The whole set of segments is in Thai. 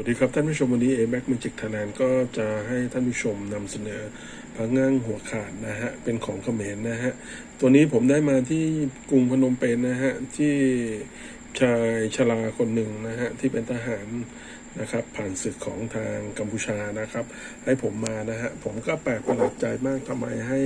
วัสดีครับท่านผู้ชมวันนี้ a m a c Magic Thailand ก็จะให้ท่านผู้ชมนำเสนอพังั่งหัวขาดนะฮะ เป็นของเขมรนะฮะ ตัวนี้ผมได้มาที่กรุงพนมเปญนะฮะ ที่ชายชราคนหนึ่งนะฮะ ที่เป็นทหาร นะครับ ผ่านศึกของทางกัมพูชานะครับ ให้ผมมานะฮะผมก็แปลกประหลาดใจมากทำไมให้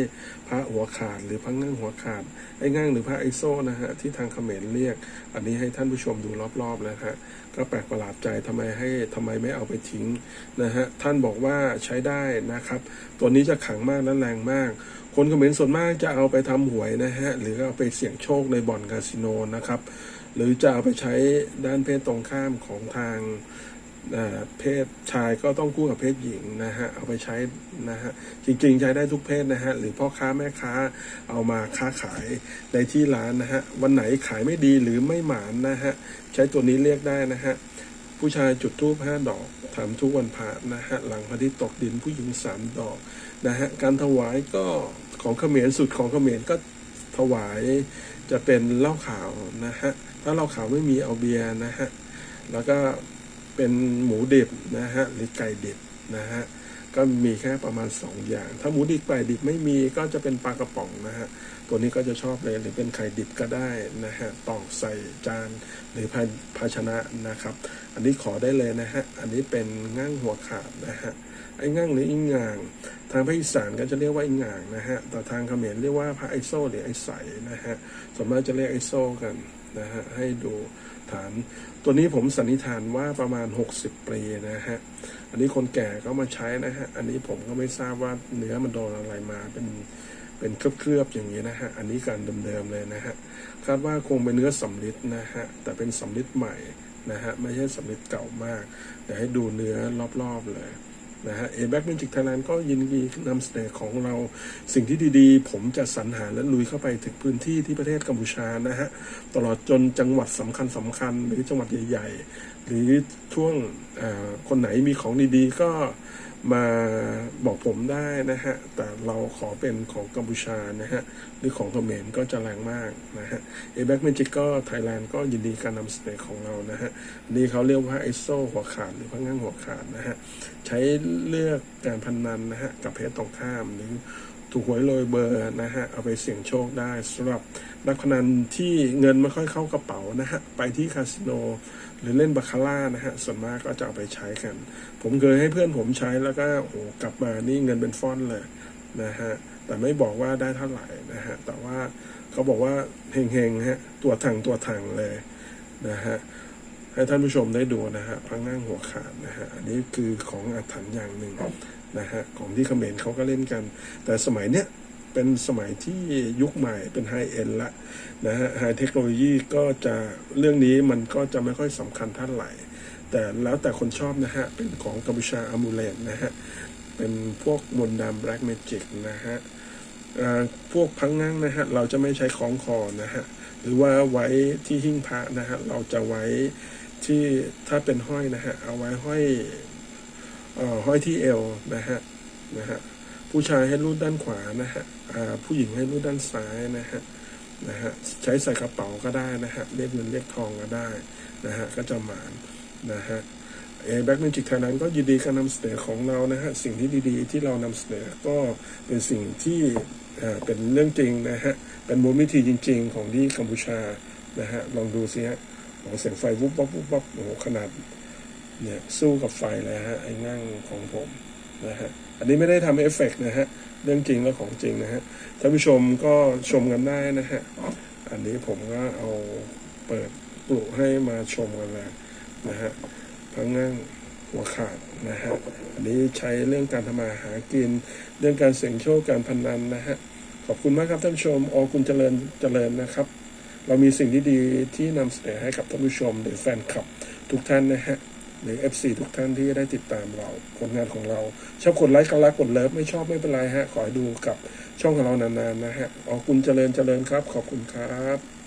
พระหัวขาดหรือพระงั่งหัวขาดไอ้งั่งหรือพระไอโซนะฮะที่ทางเขมรเรียก อันนี้ให้ท่านผู้ชมดูรอบๆนะฮะก็แปลกประหลาดใจทำไมให้ทำไมไม่เอาไปทิ้งนะฮะท่านบอกว่าใช้ได้นะครับ ตัวนี้จะขังมากและแรงมากคนเขมรส่วนมากจะเอาไปทำหวยนะฮะ หรือเอาไปเสี่ยงโชคในบ่อนคาสิโนนะครับ หรือจะเอาไปใช้ด้านเพศตรงข้ามของทาง เพศชายก็ต้องคู่กับเพศหญิงนะฮะเอาไปใช้นะฮะจริงๆ ใช้ได้ทุกเพศนะฮะหรือพ่อค้าแม่ค้าเอามาค้าขายในที่ร้านนะฮะวันไหนขายไม่ดีหรือไม่หมานนะฮะใช้ตัวนี้เรียกได้นะฮะผู้ชายจุดธูปห้าดอกทำทุกวันพระนะฮะหลังพระอาทิตย์ตกดินผู้หญิงสามดอกนะฮะการถวายก็ของเขมรสุดของเขมรก็ถวายจะเป็นเหล้าขาวนะฮะถ้าเหล้าขาวไม่มีเอาเบียร์นะฮะแล้วก็ เป็นหมูดิบนะฮะหรือไก่ดิบนะฮะก็มีแค่ประมาณ 2 อย่าง ถ้าหมูดิบไก่ดิบไม่มีก็จะเป็นปลากระป๋องนะฮะตัวนี้ก็จะชอบเลยหรือเป็นไข่ดิบก็ได้นะฮะตอกใส่จานหรือภาภาชนะนะครับ อันนี้ขอได้เลยนะฮะอันนี้เป็นง่างหัวขาดนะฮะไอ้ง่างหรืออิงงาง ทางภาคอีสานก็จะเรียกว่าอิงงางนะฮะแต่ทางเขมรเรียกว่าพระไอโซหรือไอใสนะฮะส่วนมากจะเรียกไอโซกัน นะฮะให้ดูฐาน ตัวนี้ผมสันนิษฐานว่าประมาณ 60 ปีนะฮะ อันนี้คนแก่ก็มาใช้นะฮะ อันนี้ผมก็ไม่ทราบว่าเนื้อมันโดนอะไรมาเป็นเป็นเคลือบๆอย่างนี้นะฮะ อันนี้การเดิมๆเลยนะฮะ คาดว่าคงเป็นเนื้อสำลิดนะฮะ แต่เป็นสำลิดใหม่นะฮะ ไม่ใช่สำลิดเก่ามากเดี๋ยวให้ดูเนื้อรอบๆเลย นะฮะเอแบ็กมิจิกไทยแลนด์ก็ยินดีนำเสนอของเราสิ่งที่ดีๆ ผมจะสรรหาและลุยเข้าไปถึงพื้นที่ที่ประเทศกัมพูชานะฮะตลอดจนจังหวัดสำคัญสำคัญหรือจังหวัดใหญ่ ๆ หรือช่วงคนไหนมีของดีๆ ก็ มาบอกผมได้นะฮะ แต่เราขอเป็นของกัมพูชานะฮะ หรือของเขมรก็จะแรงมากนะฮะเอแบ็กเมจิกก็ไทยแลนด์ก็ยินดีการนำเสนอของเรานะฮะนี่เขาเรียกว่าไอโซหัวขาดหรือพังงั่งหัวขาดนะฮะ ใช้เลือกการพนนันนะฮะ กับเพชรตรงข้ามหรือ ถูกหวยโรยเบอร์นะฮะ เอาไปเสี่ยงโชคได้สำหรับนักพนันที่เงินไม่ค่อยเข้ากระเป๋านะฮะ ไปที่คาสิโน หรือเล่นบาคาร่านะฮะ ส่วนมากก็จะเอาไปใช้กัน ผมเคยให้เพื่อนผมใช้แล้วก็โอ้โหกลับมานี่เงินเป็นฟอนเลยนะฮะ แต่ไม่บอกว่าได้เท่าไหร่นะฮะ แต่ว่าเขาบอกว่าเฮงๆฮะ ตัวถังตัวถังเลยนะฮะให้ท่านผู้ชมได้ดูนะฮะพังนั่งหัวขาดนะฮะ อันนี้คือของอาถรรพ์อย่างหนึ่ง นะฮะของที่เขมรเขาก็เล่นกัน แต่สมัยเนี้ยเป็นสมัยที่ยุคใหม่เป็นไฮเอ็นละนะฮะไฮเทคโนโลยีก็จะเรื่องนี้มันก็จะไม่ค่อยสำคัญเท่าไหร่ แต่แล้วแต่คนชอบนะฮะ เป็นของกัมพูชาอามูเลตนะฮะ เป็นพวกมนดำแบล็กเมจิกนะฮะพวกพังงั่งนะฮะ เราจะไม่ใช้คล้องคอนะฮะ หรือว่าไว้ที่หิ้งพระนะฮะ เราจะไว้ที่ถ้าเป็นห้อยนะฮะ เอาไว้ห้อย ห้อยที่เอวนะฮะนะฮะผู้ชายให้รูดด้านขวานะฮะผู้หญิงให้รูดด้านซ้ายนะฮะนะฮะใช้ใส่กระเป๋าก็ได้นะฮะเรียกเงินเรียกทองก็ได้นะฮะก็จะหมานนะฮะเอแบ็กเมจิกไทยแลนด์ก็ยินดีการนำเสนอของเรานะฮะสิ่งที่ดีๆ ที่เรานำเสนอก็เป็นสิ่งที่เป็นเรื่องจริงนะฮะเป็นมูลวิธีจริง ๆ ของที่กัมพูชานะฮะลองดูสิฮะโอ้โหเสียงไฟวุบวับวุบวับโอ้ขนาด เนี่ยสู้กับไฟเลยฮะไอ้งั่งของผมนะฮะอันนี้ไม่ได้ทำเอฟเฟกต์นะฮะเรื่องจริงและของจริงนะฮะท่านผู้ชมก็ชมกันได้นะฮะอันนี้ผมก็เอาเปิดปลุกให้มาชมกันเลยนะฮะพังงั่งหัวขาดนะฮะอันนี้ใช้เรื่องการทำมาหากิน เรื่องการเสี่ยงโชคการพนันนะฮะขอบคุณมากครับท่านผู้ชมอคุณเจริญเจริญนะครับ เรามีสิ่งที่ดีที่นำเสนอให้กับท่านผู้ชมหรือแฟนคลับทุกท่านนะฮะ หรือ FC ทุกท่านที่ได้ติดตามเราผลงานของเรา ชอบกดไลค์กันรักกดเลิฟไม่ชอบไม่เป็นไรฮะ ขอให้ดูกับช่องของเรานานๆนะฮะอ๋อคุณเจริญเจริญครับ ขอบคุณครับ